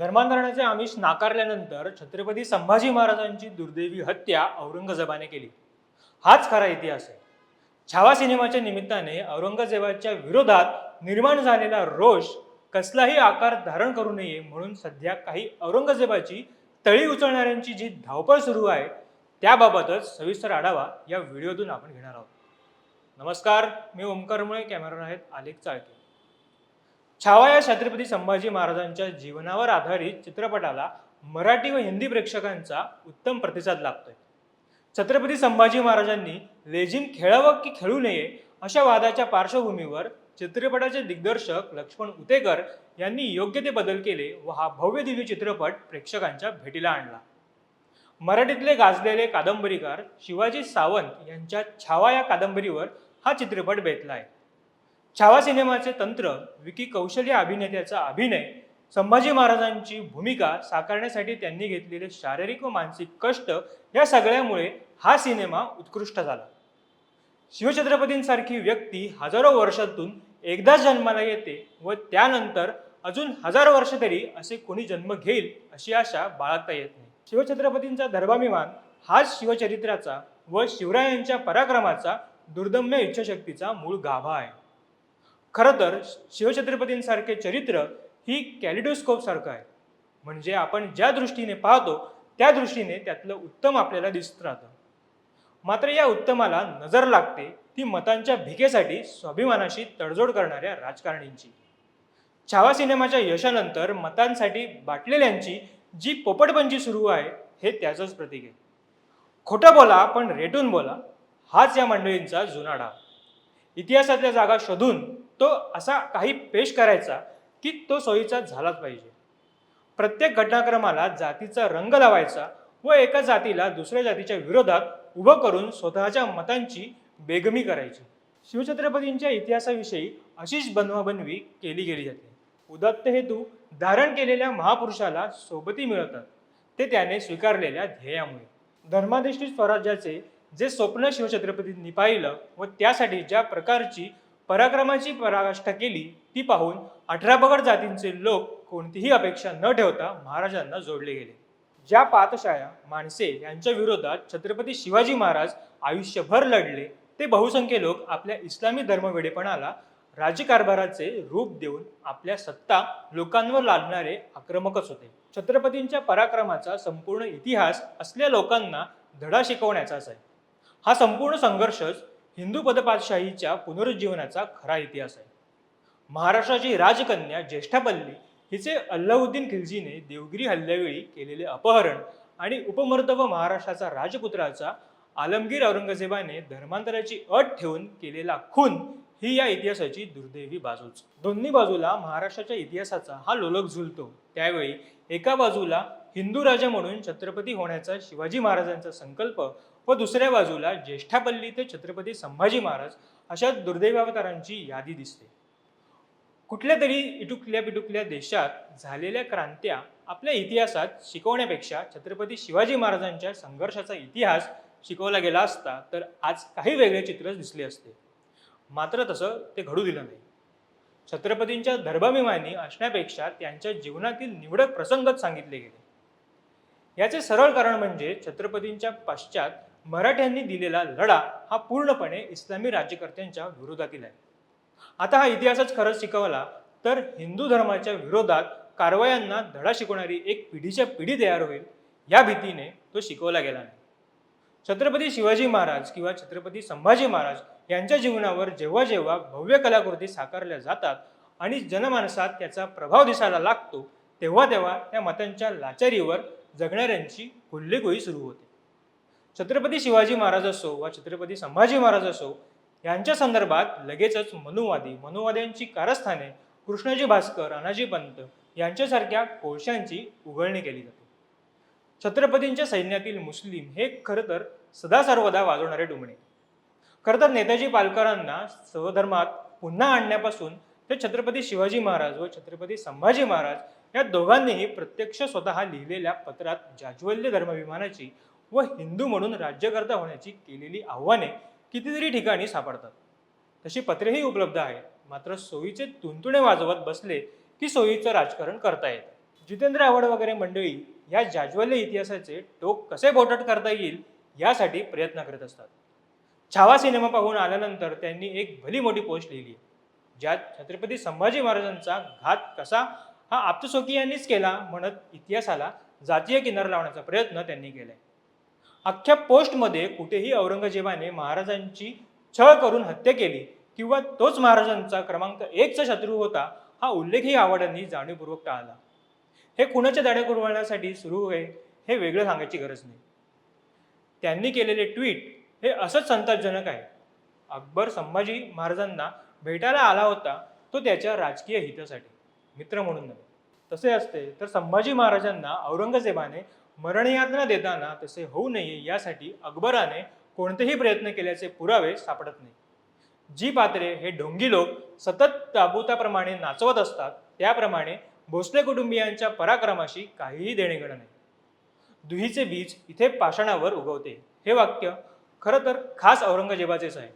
धर्मांतरणाचे आमिष नाकारल्यानंतर छत्रपती संभाजी महाराजांची दुर्दैवी हत्या औरंगजेबाने केली. हाच खरा इतिहास आहे. छावा सिनेमाच्या निमित्ताने औरंगजेबाच्या विरोधात निर्माण झालेला रोष कसलाही आकार धारण करू नये म्हणून सध्या काही औरंगजेबाची तळी उचलणाऱ्यांची जी धावपळ सुरू आहे त्याबाबतच सविस्तर आढावा या व्हिडिओतून आपण घेणार आहोत. नमस्कार मी ओमकार मुळे कॅमेरा आहेत आलेख चाळके. छावा या छत्रपती संभाजी महाराजांच्या जीवनावर आधारित चित्रपटाला मराठी व हिंदी प्रेक्षकांचा उत्तम प्रतिसाद लाभतोय. छत्रपती संभाजी महाराजांनी लेझिम खेळावं की खेळू नये अशा वादाच्या पार्श्वभूमीवर चित्रपटाचे दिग्दर्शक लक्ष्मण उतेकर यांनी योग्य ते बदल केले व हा भव्य दिव्य चित्रपट प्रेक्षकांच्या भेटीला आणला. मराठीतले गाजलेले कादंबरीकार शिवाजी सावंत यांच्या छावा या कादंबरीवर हा चित्रपट बेतला आहे छावा सिनेमाचे तंत्र विकी कौशल्य अभिनेत्याचा अभिनय संभाजी महाराजांची भूमिका साकारण्यासाठी त्यांनी घेतलेले शारीरिक व मानसिक कष्ट या सगळ्यामुळे हा सिनेमा उत्कृष्ट झाला. शिवछत्रपतींसारखी व्यक्ती हजारो वर्षातून एकदा जन्माला येते व त्यानंतर अजून हजारो वर्ष तरी असे कोणी जन्म घेईल अशी आशा बाळगता येत नाही. शिवछत्रपतींचा धर्माभिमान हाच शिवचरित्राचा व शिवरायांच्या पराक्रमाचा दुर्दम्य इच्छाशक्तीचा मूळ गाभा आहे. खरं तर शिवछत्रपतींसारखे चरित्र ही कॅलिडोस्कोपसारखं आहे. म्हणजे आपण ज्या दृष्टीने पाहतो त्या दृष्टीने त्यातलं उत्तम आपल्याला दिसत राहतं. मात्र या उत्तमाला नजर लागते ती मतांच्या भिकेसाठी स्वाभिमानाशी तडजोड करणाऱ्या राजकारणींची छावा सिनेमाच्या यशानंतर मतांसाठी बाटलेल्यांची जी पोपटपंची सुरू आहे हे त्याचंच प्रतीक आहे. खोटं बोला पण रेटून बोला हाच या मंडळींचा जुनाडा. इतिहासातल्या जागा शोधून तो असा काही पेश करायचा की तो सोयीचा झालाच पाहिजे. प्रत्येक घटनाक्रमाला जातीचा रंग लावायचा व एका जातीला दुसऱ्या जातीच्या विरोधात उभं करून स्वतःच्या मतांची बेगमी करायची. शिवछत्रपतींच्या इतिहासाविषयी अशीच बनवाबनवी केली गेली जाते. उदात्त हेतू धारण केलेल्या महापुरुषाला सोबती मिळतात ते त्याने स्वीकारलेल्या ध्येयामुळे. धर्माधिष्ठित स्वराज्याचे जे स्वप्न शिवछत्रपतींनी पाहिलं व त्यासाठी ज्या प्रकारची पराक्रमाची पराकाष्ठा केली ती पाहून अठरा पगड जातींचे लोक कोणतीही अपेक्षा न ठेवता महाराजांना जोडले गेले. ज्या पातशाया माणसे यांच्या विरोधात छत्रपती शिवाजी महाराज आयुष्यभर लढले ते बहुसंख्य लोक आपल्या इस्लामी धर्मवेडेपणाला राज्यकारभाराचे रूप देऊन आपल्या सत्ता लोकांवर लादणारे आक्रमकच होते. छत्रपतींच्या पराक्रमाचा संपूर्ण इतिहास असल्या लोकांना धडा शिकवण्याचाच आहे. हा संपूर्ण संघर्षच हिंदू पदपातशाहीच्या पुनरुज्जीवनाचा खरा इतिहास आहे. महाराष्ट्राची राजकन्या ज्येष्ठापल्ली हिचे अल्लाउद्दीन खिलजीने देवगिरी हल्ल्यावेळी केलेले अपहरण आणि उपमर्दव महाराष्ट्राचा राजपुत्राचा आलमगीर औरंगजेबाने धर्मांतराची अट ठेवून केलेला खून ही या इतिहासाची दुर्दैवी बाजूच. दोन्ही बाजूला महाराष्ट्राच्या इतिहासाचा हा लोलक झुलतो. त्यावेळी एका बाजूला हिंदू राजा म्हणून छत्रपती होण्याचा शिवाजी महाराजांचा संकल्प व दुसऱ्या बाजूला ज्येष्ठापल्ली ते छत्रपती संभाजी महाराज अशा दुर्दैवावतारांची यादी दिसते. कुठल्या तरी इटुकल्या बिटुकल्या देशात झालेल्या क्रांत्या आपल्या इतिहासात शिकवण्यापेक्षा छत्रपती शिवाजी महाराजांच्या संघर्षाचा इतिहास शिकवला गेला असता तर आज काही वेगळे चित्र दिसले असते. मात्र तसं ते घडू दिलं नाही. छत्रपतींच्या धर्माभिमानी असण्यापेक्षा त्यांच्या जीवनातील निवडक प्रसंगच सांगितले गेले. याचे सरळ कारण म्हणजे छत्रपतींच्या पश्चात मराठ्यांनी दिलेला लढा हा पूर्णपणे इस्लामी राज्यकर्त्यांच्या विरोधातील आहे. आता हा इतिहासच खरंच शिकवला तर हिंदू धर्माच्या विरोधात कारवायांना धडा शिकवणारी एक पिढीच्या पिढी तयार होईल या भीतीने तो शिकवला गेला नाही. छत्रपती शिवाजी महाराज किंवा छत्रपती संभाजी महाराज यांच्या जीवनावर जेव्हा जेव्हा भव्य कलाकृती साकारल्या जातात आणि जनमानसात त्याचा प्रभाव दिसायला लागतो तेव्हा तेव्हा त्या मतांच्या लाचारीवर जगणाऱ्यांची हुल्लेखोई सुरू होते. छत्रपती शिवाजी महाराज असो वा छत्रपती संभाजी महाराज असो यांच्या संदर्भात लगेचच मनुवादी मनुवाद्यांची कारस्थाने कृष्णाजी भास्कर अनाजी पंत यांच्यासारख्या कोळशांची उघडणी केली जाते. छत्रपतींच्या सैन्यातील मुस्लिम हे खरं तर सदा सर्वदा वाजवणारे डुमणे. खरं तर नेताजी पालकरांना स्वधर्मात पुन्हा आणण्यापासून तर छत्रपती शिवाजी महाराज व छत्रपती संभाजी महाराज या दोघांनीही प्रत्यक्ष स्वतः लिहिलेल्या पत्रात जाज्वल्य धर्माभिमानाची व हिंदू म्हणून राज्यकर्ता होण्याची केलेली आव्हाने कितीतरी ठिकाणी सापडतात. तशी पत्रेही उपलब्ध आहेत. मात्र सोयीचे तुंतुणे वाजवत बसले की सोयीचं राजकारण करता येतं. जितेंद्र आव्हाड वगैरे मंडळी या जाज्वल्य इतिहासाचे टोक कसे बोटट करता येईल यासाठी प्रयत्न करत असतात. छावा सिनेमा पाहून आल्यानंतर त्यांनी एक भली मोठी पोस्ट लिहिली ज्यात छत्रपती संभाजी महाराजांचा घात कसा हा आप्तसोकी केला म्हणत इतिहासाला जातीय किनार लावण्याचा प्रयत्न त्यांनी केलाय. अख्ख्या पोस्टमध्ये कुठेही औरंगजेबाने महाराजांची छळ करून हत्या केली किंवा तोच महाराजांचा क्रमांक एकचा शत्रू होता हा उल्लेखही आव्हाडांनी जाणीवपूर्वक टाळला. हे कुणाच्या दाड्या सुरू आहे हे वेगळं सांगायची गरज नाही. त्यांनी केलेले ट्विट हे असंच संतापजनक आहे. अकबर संभाजी महाराजांना भेटायला आला होता तो त्याच्या राजकीय हितासाठी. मित्र म्हणून नव्हे. तसे असते तर संभाजी महाराजांना औरंगजेबाने मरणयातना देताना तसे होऊ नये यासाठी अकबराने कोणतेही प्रयत्न केल्याचे पुरावे सापडत नाही. जी पात्रे हे ढोंगी लोक सतत ताबुताप्रमाणे नाचवत असतात त्याप्रमाणे भोसले कुटुंबियांच्या पराक्रमाशी काहीही देणेघेणं नाही. दुहीचे बीज इथे पाषाणावर उगवते. हे वाक्य खरं तर खास औरंगजेबाचेच आहे.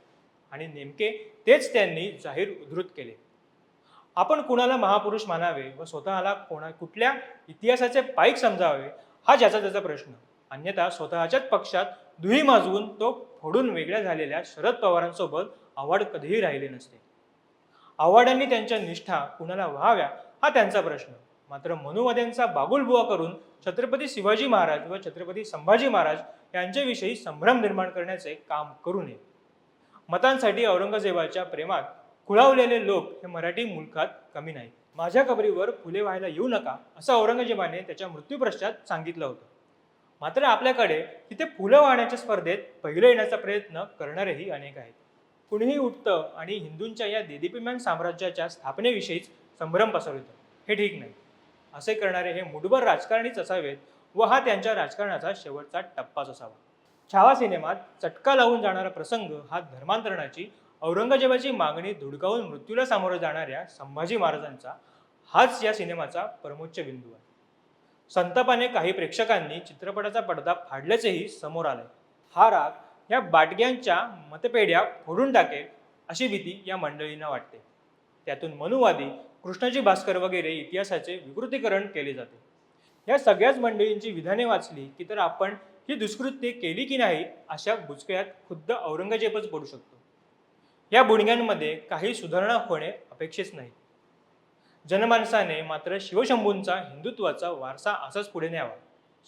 आणि नेमके तेच त्यांनी जाहीर उद्धृत केले. आपण कुणाला महापुरुष मानावे व स्वतःला कोणा कुठल्या इतिहासाचे पाईक समजावे हा ज्याचा त्याचा प्रश्न. अन्यथा स्वतःच्याच पक्षात दुही माजवून तो फोडून वेगळ्या झालेल्या शरद पवारांसोबत आव्हाड कधीही राहिले नसते. आव्हाडांनी त्यांच्या निष्ठा कुणाला व्हाव्या हा त्यांचा प्रश्न. मात्र मनुवाद्यांचा बागुलबुवा करून छत्रपती शिवाजी महाराज व छत्रपती संभाजी महाराज यांच्याविषयी संभ्रम निर्माण करण्याचे काम करू नये. मतांसाठी औरंगजेबाच्या प्रेमात खुळावलेले लोक हे मराठी मुलखात कमी नाहीत. माझ्या कबरीवर फुले व्हायला येऊ नका असं औरंगजेबाने त्याच्या मृत्यूपश्चात सांगितलं होतं. मात्र आपल्याकडे तिथे फुलं वाहण्याच्या स्पर्धेत पहिलं येण्याचा प्रयत्न करणारेही अनेक आहेत. कुणीही उठतं आणि हिंदूंच्या या देदीप्यमान साम्राज्याच्या स्थापनेविषयीच संभ्रम पसरवतं. हे ठीक नाही. असे करणारे हे मुठभर राजकारणीच असावेत व हा त्यांच्या राजकारणाचा शेवटचा टप्पाच असावा. छावा सिनेमात चटका लावून जाणारा प्रसंग हा धर्मांतरणाची औरंगजेबाची मागणी धुडकावून मृत्यूला सामोरं जाणाऱ्या संभाजी महाराजांचा हाच या सिनेमाचा परमोच्च बिंदू आहे. संतापाने काही प्रेक्षकांनी चित्रपटाचा पडदा फाडल्याचेही समोर आले हा राग या बाटग्यांच्या मतपेढ्या फोडून टाकेल अशी भीती या मंडळींना वाटते. त्यातून मनुवादी कृष्णाजी भास्कर वगैरे इतिहासाचे विकृतीकरण केले जाते. या सगळ्याच मंडळींची विधाने वाचली की तर आपण ही दुष्कृत्ये केली की नाही अशा बुचकळ्यात खुद्द औरंगजेबच पडू शकतो. या बुडग्यांमध्ये काही सुधारणा होणे अपेक्षित नाही. जनमानसाने मात्र शिवशंभूंचा हिंदुत्वाचा वारसा असाच पुढे न्यावा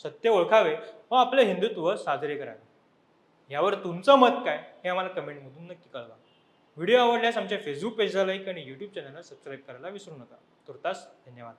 सत्य ओळखावे व आपले हिंदुत्व साजरे करावे. यावर तुमचं मत काय हे आम्हाला कमेंटमधून नक्की कळवा. व्हिडिओ आवडल्यास आमच्या फेसबुक पेजला लाईक आणि यूट्यूब चॅनलला सबस्क्राईब करायला विसरू नका. तुर्तास धन्यवाद.